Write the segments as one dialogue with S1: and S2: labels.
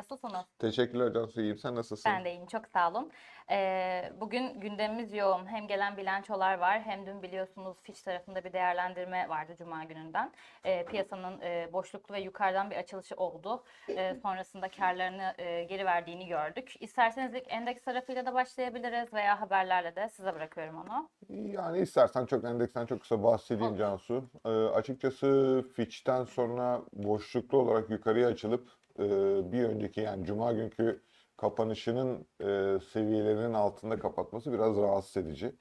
S1: nasılsınız?
S2: Teşekkürler Cansu, iyiyim. Sen nasılsın?
S1: Ben de iyiyim, çok sağ olun. Ee, bugün gündemimiz yoğun. Hem gelen bilançolar var, hem dün biliyorsunuz Fitch tarafında bir değerlendirme vardı Cuma gününden. Ee, piyasanın e, boşluklu ve yukarıdan bir açılışı oldu. Ee, sonrasında karlarını e, geri verdiğini gördük. İsterseniz ilk endeks tarafıyla da başlayabiliriz veya haberlerle de size bırakıyorum onu.
S2: Yani istersen çok endeksten çok kısa bahsedeyim
S1: Olur.
S2: Cansu. Ee, açıkçası Fitch'ten sonra boşluklu olarak yukarıya açılıp e, bir önceki yani Cuma günkü kapanışının e, seviyelerinin altında kapatması biraz rahatsız edici.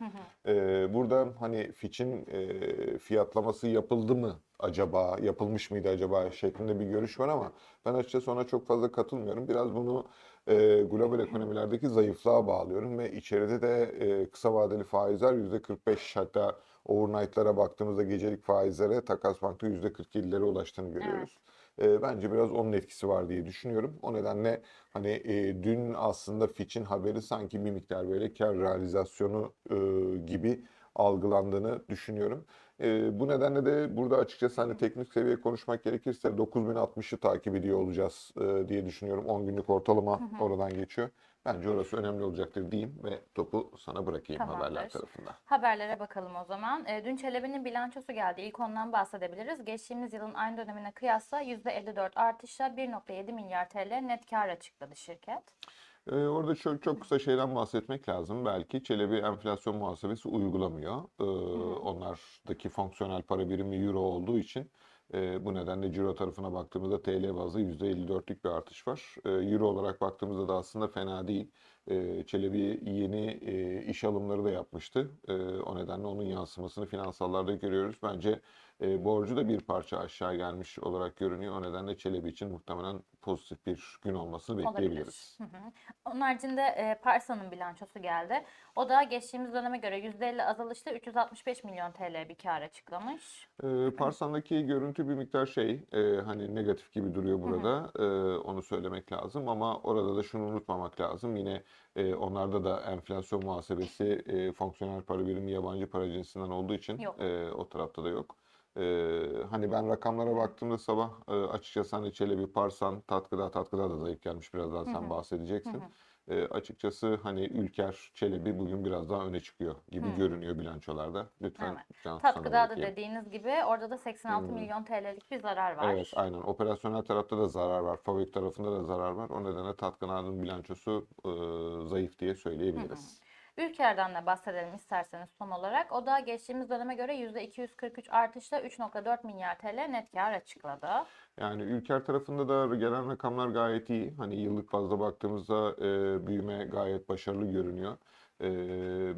S2: Ee, burada hani Fitch'in e, fiyatlaması yapıldı mı acaba, yapılmış mıydı acaba şeklinde bir görüş var ama ben açıkçası ona çok fazla katılmıyorum. Biraz bunu e, global ekonomilerdeki zayıflığa bağlıyorum ve içeride de e, kısa vadeli faizler %45 hatta overnight'lara baktığımızda gecelik faizlere takas bankta %47'lere ulaştığını görüyoruz. E, bence biraz onun etkisi var diye düşünüyorum. O nedenle hani e, dün aslında Fitch'in haberi sanki bir miktar böyle kar realizasyonu e, gibi algılandığını düşünüyorum. E, bu nedenle de burada açıkçası hani teknik seviye konuşmak gerekirse 9060'ı takip ediyor olacağız e, diye düşünüyorum. 10 günlük ortalama oradan geçiyor. Bence orası önemli olacaktır diyeyim ve topu sana bırakayım haberler
S1: Tamamdır.
S2: tarafında.
S1: Haberlere bakalım o zaman. E, dün Çelebi'nin bilançosu geldi. İlk ondan bahsedebiliriz. Geçtiğimiz yılın aynı dönemine kıyasla %54 artışla 1.7 milyar TL net kar açıkladı şirket.
S2: Ee, orada çok, çok kısa şeyden bahsetmek lazım. Belki Çelebi enflasyon muhasebesi uygulamıyor. Ee, onlardaki fonksiyonel para birimi euro olduğu için e, bu nedenle ciro tarafına baktığımızda TL bazlı %54'lük bir artış var. Ee, euro olarak baktığımızda da aslında fena değil. Ee, Çelebi yeni e, iş alımları da yapmıştı. Ee, o nedenle onun yansımasını finansallarda görüyoruz. Bence e, borcu da bir parça aşağı gelmiş olarak görünüyor. O nedenle Çelebi için muhtemelen pozitif bir gün olmasını bekleyebiliriz.
S1: Olabilir. Hı hı. Onun haricinde e, Parsa'nın bilançosu geldi. O da geçtiğimiz döneme göre %50 azalışla 365 milyon TL bir kar açıklamış.
S2: Ee, Parsan'daki görüntü bir miktar şey, e, hani negatif gibi duruyor burada. Ee, onu söylemek lazım ama orada da şunu unutmamak lazım. Yine e, onlarda da enflasyon muhasebesi e, fonksiyonel para birimi yabancı para cinsinden olduğu için
S1: Yok.
S2: e, o tarafta da yok. Ee, hani ben rakamlara baktığımda sabah e, açıkçası hani Çelebi, Parsan, Tatkıda, Tatkıda da zayıf gelmiş birazdan sen bahsedeceksin. E, açıkçası hani Ülker, Çelebi bugün biraz daha öne çıkıyor gibi görünüyor bilançolarda. Lütfen
S1: Evet. Tatkıda da dediğiniz gibi orada da 86 milyon TL'lik bir zarar var.
S2: Evet, aynen. Operasyonel tarafta da zarar var. Fabrik tarafında da zarar var. O nedenle Tatkanad'ın bilançosu e, zayıf diye söyleyebiliriz.
S1: Ülker'den de bahsedelim isterseniz son olarak. O da geçtiğimiz döneme göre %243 artışla 3.4 milyar TL net kar açıkladı.
S2: Yani Ülker tarafında da gelen rakamlar gayet iyi. Hani yıllık bazda baktığımızda e, büyüme gayet başarılı görünüyor. E,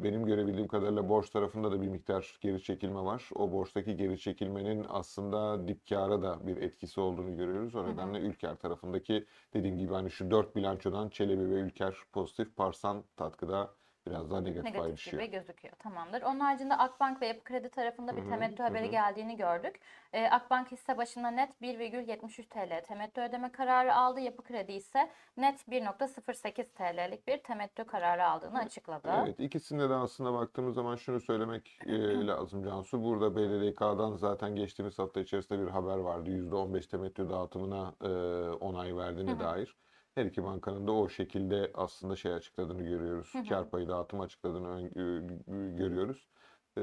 S2: benim görebildiğim kadarıyla borç tarafında da bir miktar geri çekilme var. O borçtaki geri çekilmenin aslında dip kâra da bir etkisi olduğunu görüyoruz. O nedenle Ülker tarafındaki dediğim gibi hani şu dört bilançodan Çelebi ve Ülker pozitif, Parsan Tatkıda biraz daha negatif
S1: Negatif
S2: ayrışıyor.
S1: gibi gözüküyor. Tamamdır. Onun haricinde Akbank ve Yapı Kredi tarafında bir temettü haberi geldiğini gördük. Ee, Akbank hisse başına net 1,73 TL temettü ödeme kararı aldı. Yapı Kredi ise net 1.08 TL'lik bir temettü kararı aldığını açıkladı.
S2: Evet, ikisinde de aslında baktığımız zaman şunu söylemek e, lazım Cansu. Burada BDDK'dan zaten geçtiğimiz hafta içerisinde bir haber vardı. %15 temettü dağıtımına e, onay verdiğine dair. Her iki bankanın da o şekilde aslında şey açıkladığını görüyoruz. Kar payı dağıtımı açıkladığını görüyoruz. E,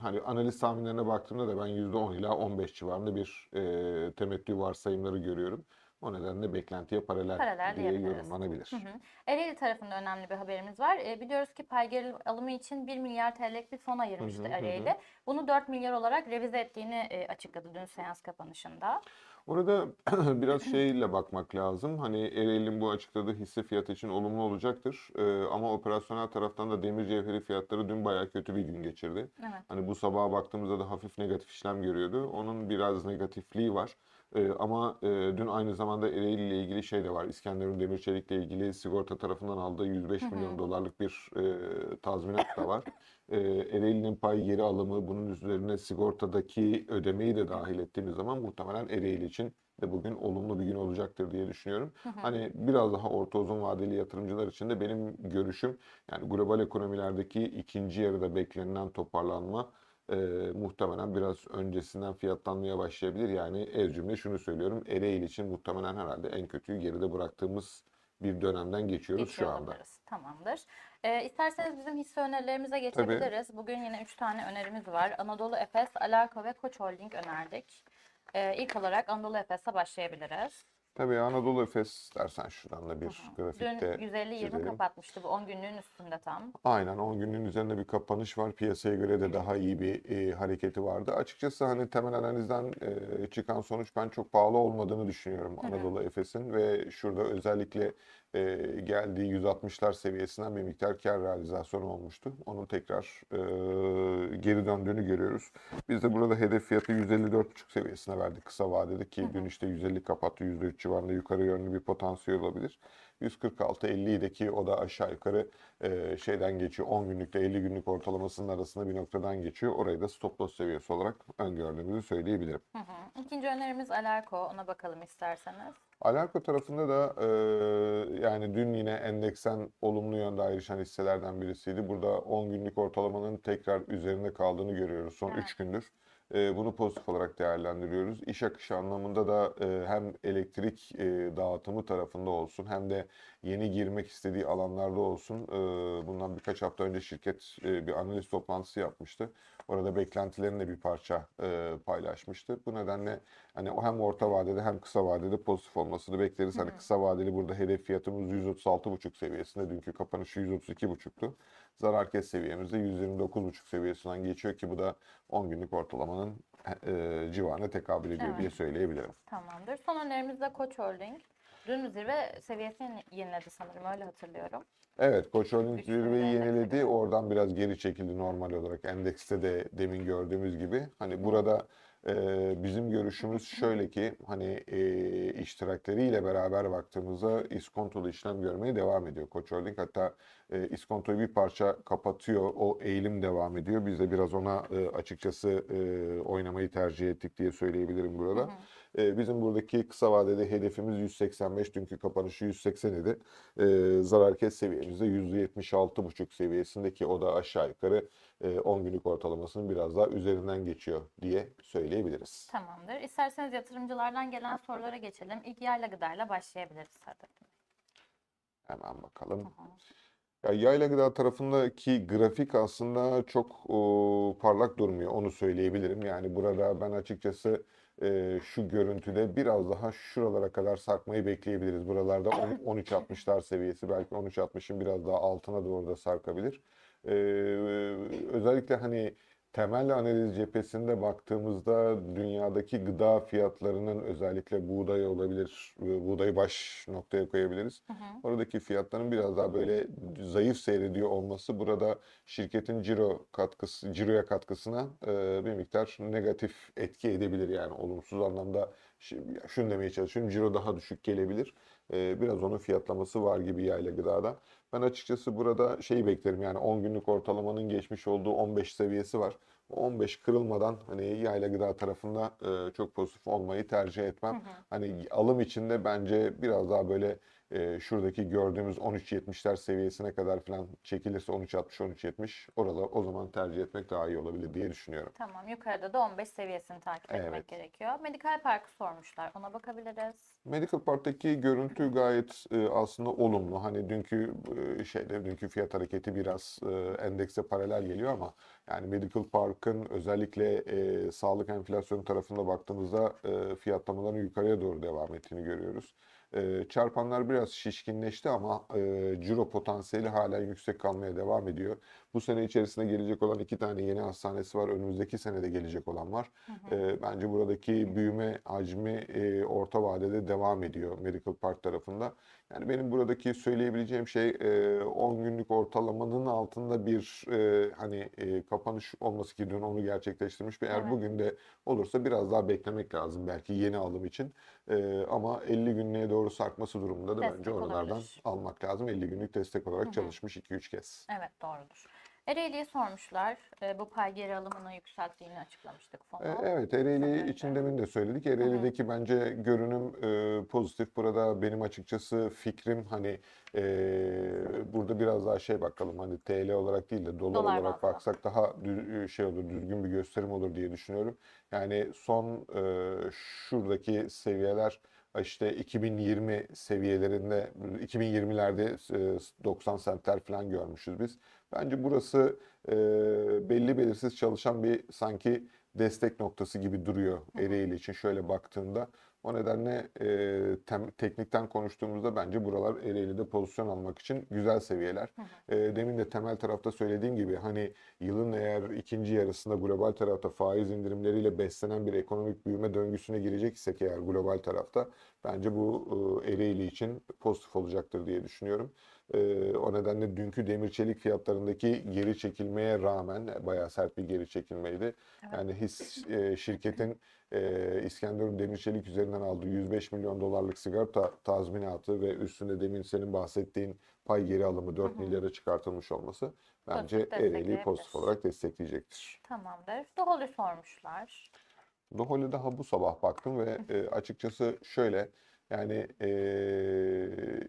S2: hani analiz tahminlerine baktığımda da ben %10 ila 15 civarında bir e, temettü varsayımları görüyorum. O nedenle beklentiye paralel,
S1: Paralel
S2: diye yorumlanabilir.
S1: Hı hı. Ereğli tarafında önemli bir haberimiz var. E, biliyoruz ki pay geri alımı için 1 milyar TL'lik bir fon ayırmıştı
S2: Hı hı, hı hı.
S1: Ereğli. Bunu 4 milyar olarak revize ettiğini e, açıkladı dün seans kapanışında.
S2: Orada biraz şeyle bakmak lazım. Hani Ereğli'nin bu açıkladığı hisse fiyatı için olumlu olacaktır. Ee, ama operasyonel taraftan da demir cevheri fiyatları dün bayağı kötü bir gün geçirdi.
S1: Evet.
S2: Hani bu sabaha baktığımızda da hafif negatif işlem görüyordu. Onun biraz negatifliği var. Ee, ama e, dün aynı zamanda Ereğli ile ilgili şey de var. İskenderun Demirçelik ile ilgili sigorta tarafından aldığı 105 milyon dolarlık bir e, tazminat da var. E, Ereğli'nin pay geri alımı bunun üzerine sigortadaki ödemeyi de dahil ettiğimiz zaman muhtemelen Ereğli için de bugün olumlu bir gün olacaktır diye düşünüyorum. Hani biraz daha orta uzun vadeli yatırımcılar için de benim görüşüm yani global ekonomilerdeki ikinci yarıda beklenilen toparlanma e, muhtemelen biraz öncesinden fiyatlanmaya başlayabilir. Yani ez cümle şunu söylüyorum. Ereğli için muhtemelen herhalde en kötüyü geride bıraktığımız bir dönemden geçiyoruz şu
S1: Geçiyor
S2: anda.
S1: olabiliriz. Tamamdır. Ee, isterseniz bizim hisse önerilerimize geçebiliriz. Bugün yine 3 tane önerimiz var. Anadolu Efes, Alarko ve Koç Holding önerdik. Ee, ilk olarak Anadolu Efes'e başlayabiliriz.
S2: Tabii Anadolu Efes dersen şuradan da bir
S1: Dün
S2: grafikte
S1: 150-20
S2: çizelim.
S1: kapatmıştı bu 10 günlüğün üstünde tam.
S2: Aynen 10 günün üzerinde bir kapanış var. Piyasaya göre de daha iyi bir e, hareketi vardı. Açıkçası hani temel analizden e, çıkan sonuç ben çok pahalı olmadığını düşünüyorum Anadolu Efes'in ve şurada özellikle e, geldiği 160'lar seviyesinden bir miktar kar realizasyonu olmuştu. Onun tekrar e, geri döndüğünü görüyoruz. Biz de burada hedef fiyatı 154,5 seviyesine verdik kısa vadede ki dün işte 150 kapattı %3 civarında yukarı yönlü bir potansiyel olabilir. 146-50'deki o da aşağı yukarı e, şeyden geçiyor. 10 günlükle 50 günlük ortalamasının arasında bir noktadan geçiyor. Orayı da stop loss seviyesi olarak öngördüğümüzü söyleyebilirim.
S1: Hı hı. İkinci önerimiz Alarko. Ona bakalım isterseniz.
S2: Alarko tarafında da e, yani dün yine endeksten olumlu yönde ayrışan hisselerden birisiydi. Burada 10 günlük ortalamanın tekrar üzerinde kaldığını görüyoruz son 3 gündür. E, bunu pozitif olarak değerlendiriyoruz. İş akışı anlamında da e, hem elektrik e, dağıtımı tarafında olsun hem de yeni girmek istediği alanlarda olsun. E, bundan birkaç hafta önce şirket e, bir analiz toplantısı yapmıştı. Orada beklentilerini de bir parça e, paylaşmıştı. Bu nedenle hani o hem orta vadede hem kısa vadede pozitif olmasını bekleriz. Hani kısa vadeli burada hedef fiyatımız 136,5 seviyesinde. Dünkü kapanışı 132,5'tu. Zarar kes seviyemiz de 129,5 seviyesinden geçiyor ki bu da 10 günlük ortalamanın e, civarına tekabül ediyor
S1: Evet.
S2: diye söyleyebilirim.
S1: Tamamdır. Son önerimiz de Koç Holding. Dün zirve seviyesini yeniledi sanırım öyle hatırlıyorum.
S2: Evet, Koç Holding
S1: Güçlü bir
S2: zirveyi
S1: endeks
S2: yeniledi. Oradan biraz geri çekildi normal olarak. Endekste de demin gördüğümüz gibi. Hani burada e, bizim görüşümüz şöyle ki hani e, iştirakleriyle beraber baktığımızda iskontolu işlem görmeye devam ediyor Koç Holding. Hatta e, iskontoyu bir parça kapatıyor. O eğilim devam ediyor. Biz de biraz ona e, açıkçası e, oynamayı tercih ettik diye söyleyebilirim burada. E, bizim buradaki kısa vadede hedefimiz 185. Dünkü kapanışı 180 idi. E, zarar kes seviyemizde %76,5 seviyesindeki o da aşağı yukarı e, 10 günlük ortalamasının biraz daha üzerinden geçiyor diye söyleyebiliriz.
S1: Tamamdır. İsterseniz yatırımcılardan gelen sorulara geçelim. İlk yayla gıdayla başlayabiliriz Bey.
S2: Hemen bakalım.
S1: Hı.
S2: Ya yayla gıda tarafındaki grafik aslında çok o, parlak durmuyor. Onu söyleyebilirim. Yani burada ben açıkçası e, şu görüntüde biraz daha şuralara kadar sarkmayı bekleyebiliriz. Buralarda 10 13.60'lar seviyesi belki 13.60'ın biraz daha altına doğru da sarkabilir. E, özellikle hani temel analiz cephesinde baktığımızda dünyadaki gıda fiyatlarının özellikle buğday olabilir, e, buğdayı baş noktaya koyabiliriz.
S1: Hı hı.
S2: Oradaki fiyatların biraz daha böyle zayıf seyrediyor olması burada şirketin ciro katkısı, ciroya katkısına e, bir miktar negatif etki edebilir yani olumsuz anlamda şunu demeye çalışıyorum ciro daha düşük gelebilir. E, biraz onun fiyatlaması var gibi yayla gıdada. Ben açıkçası burada şeyi beklerim yani 10 günlük ortalamanın geçmiş olduğu 15 seviyesi var. O 15 kırılmadan hani yayla gıda tarafında e, çok pozitif olmayı tercih etmem. Hani alım içinde bence biraz daha böyle e, şuradaki gördüğümüz 13.70'ler seviyesine kadar falan çekilirse 13.60-13.70 orada o zaman tercih etmek daha iyi olabilir diye düşünüyorum.
S1: Tamam. Yukarıda da 15 seviyesini takip etmek
S2: Evet.
S1: gerekiyor. Medikal Park'ı sormuşlar. Ona bakabiliriz.
S2: Medical Park'taki görüntü gayet e, aslında olumlu. Hani dünkü e, şeyde dünkü fiyat hareketi biraz e, endekse paralel geliyor ama yani Medical Park'ın özellikle e, sağlık enflasyonu tarafında baktığımızda e, fiyatlamaların yukarıya doğru devam ettiğini görüyoruz. E, çarpanlar biraz şişkinleşti ama e, ciro potansiyeli hala yüksek kalmaya devam ediyor. Bu sene içerisinde gelecek olan iki tane yeni hastanesi var. Önümüzdeki senede gelecek olan var. E, bence buradaki büyüme hacmi e, orta vadede devam ediyor Medical Park tarafında. Yani benim buradaki söyleyebileceğim şey e, 10 günlük ortalamanın altında bir e, hani e, kapanış olması ki dün onu gerçekleştirmiş eğer
S1: Evet.
S2: bugün de olursa biraz daha beklemek lazım belki yeni alım için. E, ama 50 günlüğe doğru sarkması durumunda da bence
S1: Destek
S2: oralardan
S1: olabilir.
S2: almak lazım. 50 günlük destek olarak çalışmış 2-3 kez.
S1: Evet doğrudur. Ereğli'yi sormuşlar. E, bu pay geri alımını yükselttiğini açıklamıştık fonu.
S2: E, Evet, Ereğli için demin de söyledik. Ereğli'deki bence görünüm e, pozitif. Burada benim açıkçası fikrim hani e, burada biraz daha şey bakalım hani TL olarak değil de dolar
S1: Dolar
S2: olarak
S1: bazlı.
S2: baksak daha şey olur, düzgün bir gösterim olur diye düşünüyorum. Yani son e, şuradaki seviyeler işte 2020 seviyelerinde 2020'lerde e, 90 sentler falan görmüşüz biz. Bence burası e, belli belirsiz çalışan bir sanki destek noktası gibi duruyor Ereğli için şöyle baktığında. O nedenle e, tem- teknikten konuştuğumuzda bence buralar Ereğli'de pozisyon almak için güzel seviyeler. E, demin de temel tarafta söylediğim gibi hani yılın eğer ikinci yarısında global tarafta faiz indirimleriyle beslenen bir ekonomik büyüme döngüsüne gireceksek eğer global tarafta bence bu e, Ereğli için pozitif olacaktır diye düşünüyorum. E, o nedenle dünkü demir çelik fiyatlarındaki geri çekilmeye rağmen bayağı sert bir geri çekilmeydi. Yani his e, şirketin e, İskenderun Demir Çelik üzerinden aldığı 105 milyon dolarlık sigorta tazminatı ve üstünde demin senin bahsettiğin pay geri alımı 4 milyara çıkartılmış olması bence Ereğli'yi pozitif olarak destekleyecektir.
S1: Tamamdır. Doholi sormuşlar.
S2: Doholi daha bu sabah baktım ve e, açıkçası şöyle yani e,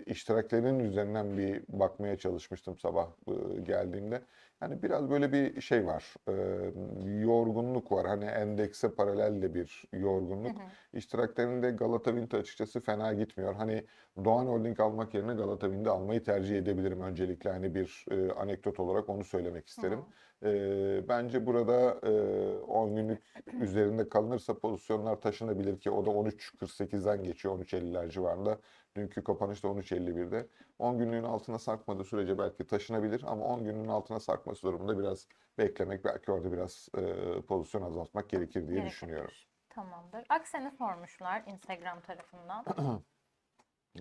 S2: iştiraklerin üzerinden bir bakmaya çalışmıştım sabah e, geldiğimde. Yani biraz böyle bir şey var. e, yorgunluk var. Hani endekse paralel de bir yorgunluk. İştiraklerinde Galata Wind açıkçası fena gitmiyor. Hani Doğan Holding almak yerine Galata Wind'i almayı tercih edebilirim öncelikle. Hani bir e, anekdot olarak onu söylemek isterim. E, bence burada e, 10 günlük üzerinde kalınırsa pozisyonlar taşınabilir ki o da 13.48'den geçiyor 13.50'ler civarında. Dünkü kapanışta 13.51'de. 10 günlüğün altına sarkmadığı sürece belki taşınabilir ama 10 günlüğün altına sarkması durumunda biraz beklemek belki orada biraz e, pozisyon azaltmak gerekir diye
S1: Gerekebilir.
S2: düşünüyorum.
S1: Tamamdır. Aksen'i sormuşlar Instagram tarafından.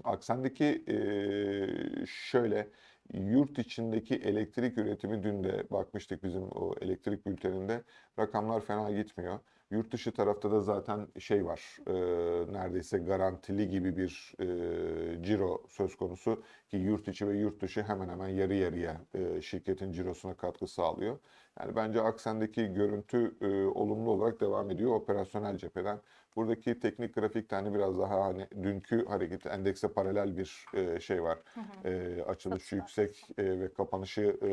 S2: Aksen'deki eee, şöyle yurt içindeki elektrik üretimi dün de bakmıştık bizim o elektrik bülteninde rakamlar fena gitmiyor. Yurt dışı tarafta da zaten şey var eee, neredeyse garantili gibi bir eee ciro söz konusu ki yurt içi ve yurt dışı hemen hemen yarı yarıya eee, şirketin cirosuna katkı sağlıyor. Yani bence Aksen'deki görüntü eee, olumlu olarak devam ediyor operasyonel cepheden. Buradaki teknik grafikte hani biraz daha hani dünkü hareket endekse paralel bir e, şey var. E, açılışı yüksek e, ve kapanışı e,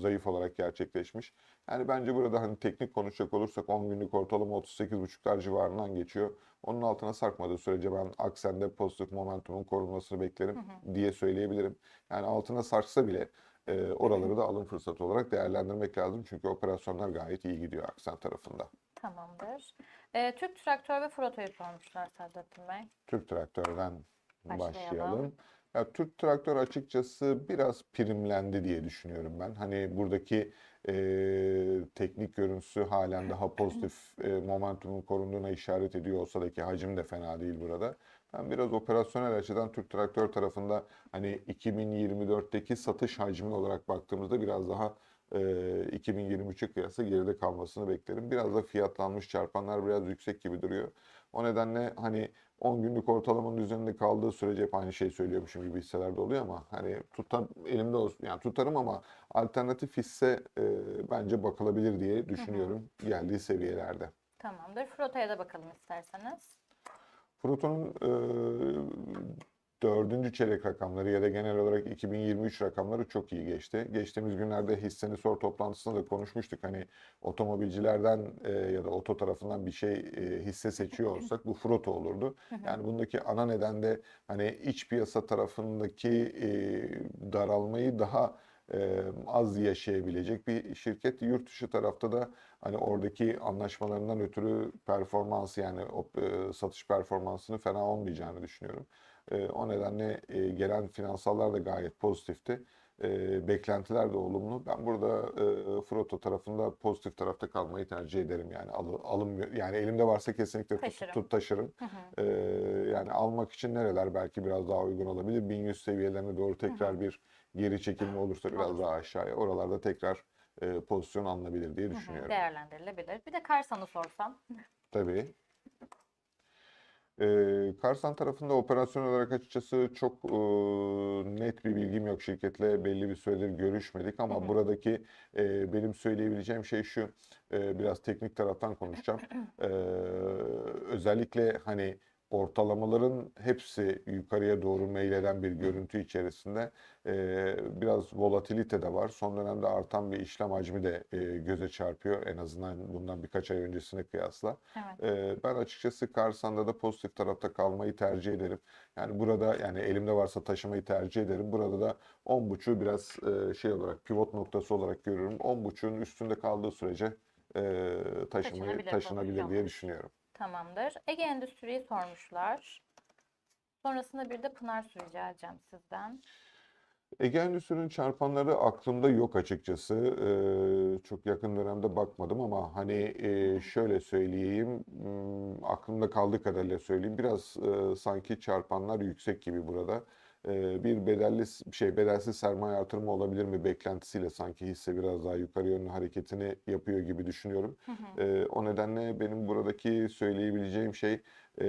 S2: zayıf olarak gerçekleşmiş. Yani bence burada hani teknik konuşacak olursak 10 günlük ortalama 38,5'lar civarından geçiyor. Onun altına sarkmadığı sürece ben Aksen'de pozitif momentumun korunmasını beklerim diye söyleyebilirim. Yani altına sarksa bile e, oraları da alım fırsatı olarak değerlendirmek lazım. Çünkü operasyonlar gayet iyi gidiyor Aksen tarafında.
S1: Tamamdır. Ee, Türk Traktör ve Froto'yu sormuşlar Saadettin Bey.
S2: Türk Traktör'den
S1: Başlayalım.
S2: başlayalım. Ya Türk Traktör açıkçası biraz primlendi diye düşünüyorum ben. Hani buradaki e, teknik görüntüsü halen daha pozitif e, momentumun korunduğuna işaret ediyor olsa da ki hacim de fena değil burada. Ben biraz operasyonel açıdan Türk Traktör tarafında hani 2024'teki satış hacmi olarak baktığımızda biraz daha e, 2023'e kıyasla geride kalmasını beklerim. Biraz da fiyatlanmış çarpanlar biraz yüksek gibi duruyor. O nedenle hani 10 günlük ortalamanın üzerinde kaldığı sürece hep aynı şey söylüyormuşum gibi hisselerde oluyor ama hani tutar elimde olsun yani tutarım ama alternatif hisse e, bence bakılabilir diye düşünüyorum geldiği seviyelerde.
S1: Tamamdır. Froto'ya da bakalım isterseniz.
S2: Fruto'nun e, dördüncü çeyrek rakamları ya da genel olarak 2023 rakamları çok iyi geçti. Geçtiğimiz günlerde hisseni sor toplantısında da konuşmuştuk. Hani otomobilcilerden e, ya da oto tarafından bir şey e, hisse seçiyor olsak bu Fruto olurdu. Yani bundaki ana neden de hani iç piyasa tarafındaki e, daralmayı daha e, az yaşayabilecek bir şirket. Yurt dışı tarafta da hani oradaki anlaşmalarından ötürü performansı yani o e, satış performansını fena olmayacağını düşünüyorum. E, o nedenle e, gelen finansallar da gayet pozitifti. E, beklentiler de olumlu. Ben burada e, Froto tarafında pozitif tarafta kalmayı tercih ederim yani Alı- alım yani elimde varsa kesinlikle tut,
S1: Taşırım.
S2: tut taşırım. E, yani almak için nereler belki biraz daha uygun olabilir. 1100 seviyelerine doğru tekrar bir geri çekilme olursa biraz
S1: Olur.
S2: daha aşağıya oralarda tekrar e, pozisyon alınabilir diye
S1: Hı hı,
S2: düşünüyorum.
S1: Değerlendirilebilir. Bir de Karsan'ı sorsam.
S2: Tabii. Ee, Karsan tarafında operasyon olarak açıkçası çok e, net bir bilgim yok. Şirketle belli bir süredir görüşmedik ama
S1: Hı hı.
S2: buradaki e, benim söyleyebileceğim şey şu, e, biraz teknik taraftan konuşacağım. Ee, özellikle hani ortalamaların hepsi yukarıya doğru meyleden bir görüntü içerisinde e, biraz volatilite de var. Son dönemde artan bir işlem hacmi de e, göze çarpıyor en azından bundan birkaç ay öncesine kıyasla.
S1: Evet.
S2: Ee, Ben açıkçası Karsan'da da pozitif tarafta kalmayı tercih ederim. Yani burada yani elimde varsa taşımayı tercih ederim. Burada da 10.5'u biraz e, şey olarak pivot noktası olarak görüyorum. 10.5'un üstünde kaldığı sürece e, taşımayı
S1: Taşınabilir
S2: taşınabilir diye düşünüyorum.
S1: Tamamdır. Ege Endüstri'yi sormuşlar. Sonrasında bir de Pınar Su rica sizden.
S2: Ege Endüstri'nin çarpanları aklımda yok açıkçası. Ee, çok yakın dönemde bakmadım ama hani e, şöyle söyleyeyim, hmm, aklımda kaldığı kadarıyla söyleyeyim. Biraz e, sanki çarpanlar yüksek gibi burada. Ee, bir bedelli şey bedelsiz sermaye artırımı olabilir mi beklentisiyle sanki hisse biraz daha yukarı yönlü hareketini yapıyor gibi düşünüyorum.
S1: Hı hı.
S2: Ee, o nedenle benim buradaki söyleyebileceğim şey e,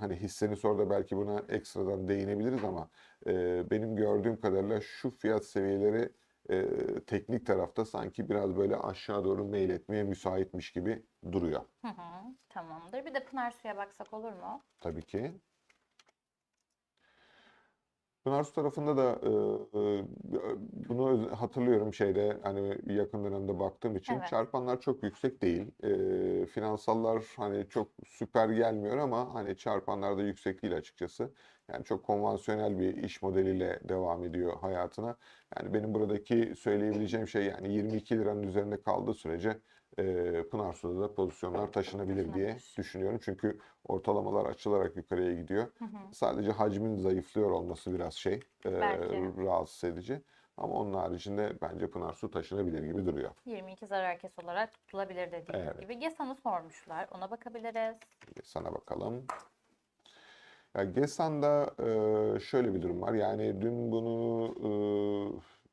S2: hani hissenin sonra da belki buna ekstradan değinebiliriz ama e, benim gördüğüm kadarıyla şu fiyat seviyeleri e, teknik tarafta sanki biraz böyle aşağı doğru meyletmeye müsaitmiş gibi duruyor.
S1: Hı hı. Tamamdır. Bir de Pınar Su'ya baksak olur mu?
S2: Tabii ki. Pınarsu tarafında da e, e, bunu hatırlıyorum şeyde hani yakın dönemde baktığım için
S1: Evet.
S2: çarpanlar çok yüksek değil. E, finansallar hani çok süper gelmiyor ama hani çarpanlar da yüksek değil açıkçası. Yani çok konvansiyonel bir iş modeliyle devam ediyor hayatına. Yani benim buradaki söyleyebileceğim şey yani 22 liranın üzerinde kaldığı sürece e, Pınarsu'da da pozisyonlar taşınabilir diye düşünüyorum. Çünkü ortalamalar açılarak yukarıya gidiyor.
S1: Hı hı.
S2: Sadece hacmin zayıflıyor olması biraz şey e,
S1: Belki.
S2: rahatsız edici. Ama onun haricinde bence Pınar Su taşınabilir gibi duruyor.
S1: 22 zarar kes olarak tutulabilir dediğiniz
S2: Evet.
S1: gibi. GESAN'ı sormuşlar. Ona bakabiliriz.
S2: Sana bakalım. Ya Gesan'da e, şöyle bir durum var. Yani dün bunu e,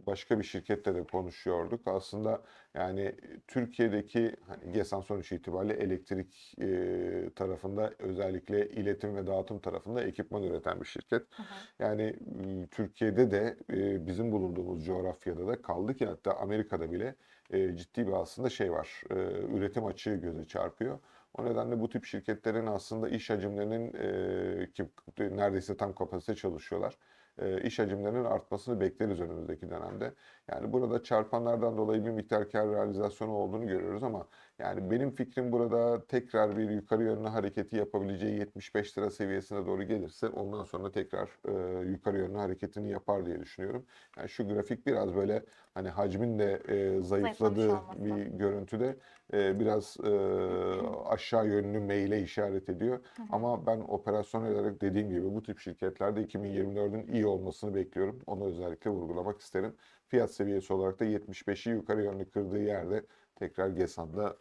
S2: başka bir şirkette de konuşuyorduk. Aslında yani Türkiye'deki hani Gesan sonuç itibariyle elektrik e, tarafında özellikle iletim ve dağıtım tarafında ekipman üreten bir şirket.
S1: Hı hı.
S2: Yani m, Türkiye'de de e, bizim bulunduğumuz coğrafyada da kaldı ki hatta Amerika'da bile e, ciddi bir aslında şey var. E, üretim açığı göze çarpıyor. O nedenle bu tip şirketlerin aslında iş hacimlerinin e, ki neredeyse tam kapasite çalışıyorlar. E, iş hacimlerinin artmasını bekleriz önümüzdeki dönemde. Yani burada çarpanlardan dolayı bir miktar kar realizasyonu olduğunu görüyoruz ama yani benim fikrim burada tekrar bir yukarı yönlü hareketi yapabileceği 75 lira seviyesine doğru gelirse ondan sonra tekrar e, yukarı yönlü hareketini yapar diye düşünüyorum. Yani şu grafik biraz böyle hani hacmin de e, zayıfladığı bir görüntüde e, biraz e, aşağı yönlü meyle işaret ediyor. Ama ben operasyon olarak dediğim gibi bu tip şirketlerde 2024'ün iyi olmasını bekliyorum. Onu özellikle vurgulamak isterim. Fiyat seviyesi olarak da 75'i yukarı yönlü kırdığı yerde tekrar Gesan'da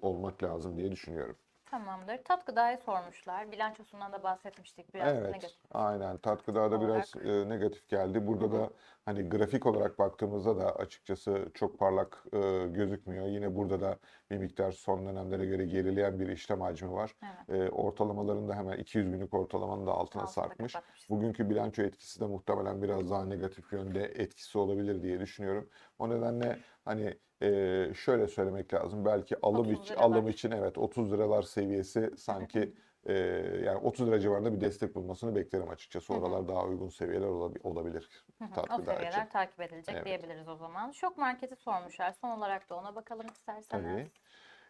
S2: olmak lazım diye düşünüyorum.
S1: Tamamdır. Tat gıdayı sormuşlar. Bilançosundan da bahsetmiştik. Biraz
S2: Evet,
S1: negatif.
S2: aynen. Tat gıdada biraz e, negatif geldi. Burada da hani grafik olarak baktığımızda da açıkçası çok parlak e, gözükmüyor. Yine burada da bir miktar son dönemlere göre gerileyen bir işlem hacmi var.
S1: Evet.
S2: E, ortalamaların da hemen 200 günlük ortalamanın da altına
S1: Altında
S2: sarkmış. Bugünkü bilanço etkisi de muhtemelen biraz daha negatif yönde etkisi olabilir diye düşünüyorum. O nedenle hani e, şöyle söylemek lazım. Belki alım
S1: 30
S2: için, alım için evet 30 liralar seviyesi sanki e, yani 30 lira civarında bir destek bulmasını beklerim açıkçası.
S1: Hı hı.
S2: Oralar daha uygun seviyeler olabi- olabilir
S1: Hı O
S2: için.
S1: seviyeler takip edilecek
S2: Evet.
S1: diyebiliriz o zaman. Şok marketi sormuşlar. Son olarak da ona bakalım isterseniz.
S2: Tabii.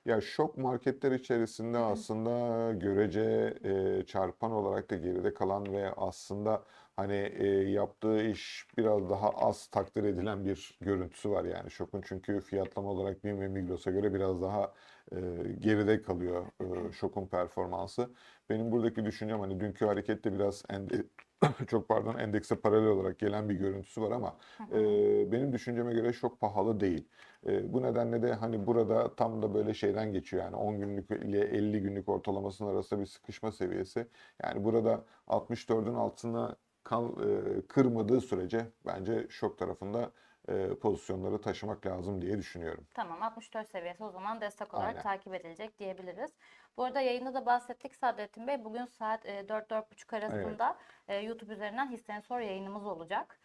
S2: Ya şok marketler içerisinde aslında görece e, çarpan olarak da geride kalan ve aslında hani e, yaptığı iş biraz daha az takdir edilen bir görüntüsü var yani şokun çünkü fiyatlama olarak BİM ve Migros'a göre biraz daha e, geride kalıyor e, şokun performansı. Benim buradaki düşüncem hani dünkü harekette biraz ende çok pardon endekse paralel olarak gelen bir görüntüsü var ama e, benim düşünceme göre şok pahalı değil. E, bu nedenle de hani burada tam da böyle şeyden geçiyor yani 10 günlük ile 50 günlük ortalamasının arasında bir sıkışma seviyesi. Yani burada 64'ün altına e, kırmadığı sürece bence şok tarafında e, pozisyonları taşımak lazım diye düşünüyorum.
S1: Tamam 64 seviyesi o zaman destek olarak
S2: Aynen.
S1: takip edilecek diyebiliriz. Bu arada yayında da bahsettik Sadrettin Bey bugün saat e, 4-4.30 arasında evet. YouTube üzerinden hisseni sor yayınımız olacak.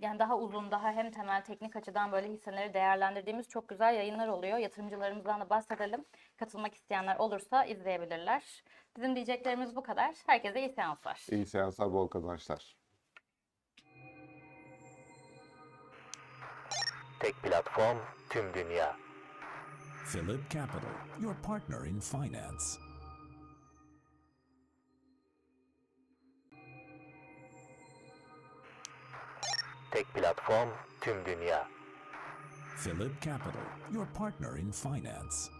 S1: Yani daha uzun, daha hem temel teknik açıdan böyle hisseleri değerlendirdiğimiz çok güzel yayınlar oluyor. Yatırımcılarımızdan da bahsedelim. Katılmak isteyenler olursa izleyebilirler. Bizim diyeceklerimiz bu kadar. Herkese iyi seanslar.
S2: İyi seanslar, bol kazançlar.
S3: Tek platform, tüm dünya.
S4: Philip Capital, your partner in finance.
S3: Tek platform, tüm dünya.
S4: Philip Capital, your partner in finance.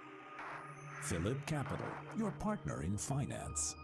S4: Philip Capital, your partner in finance.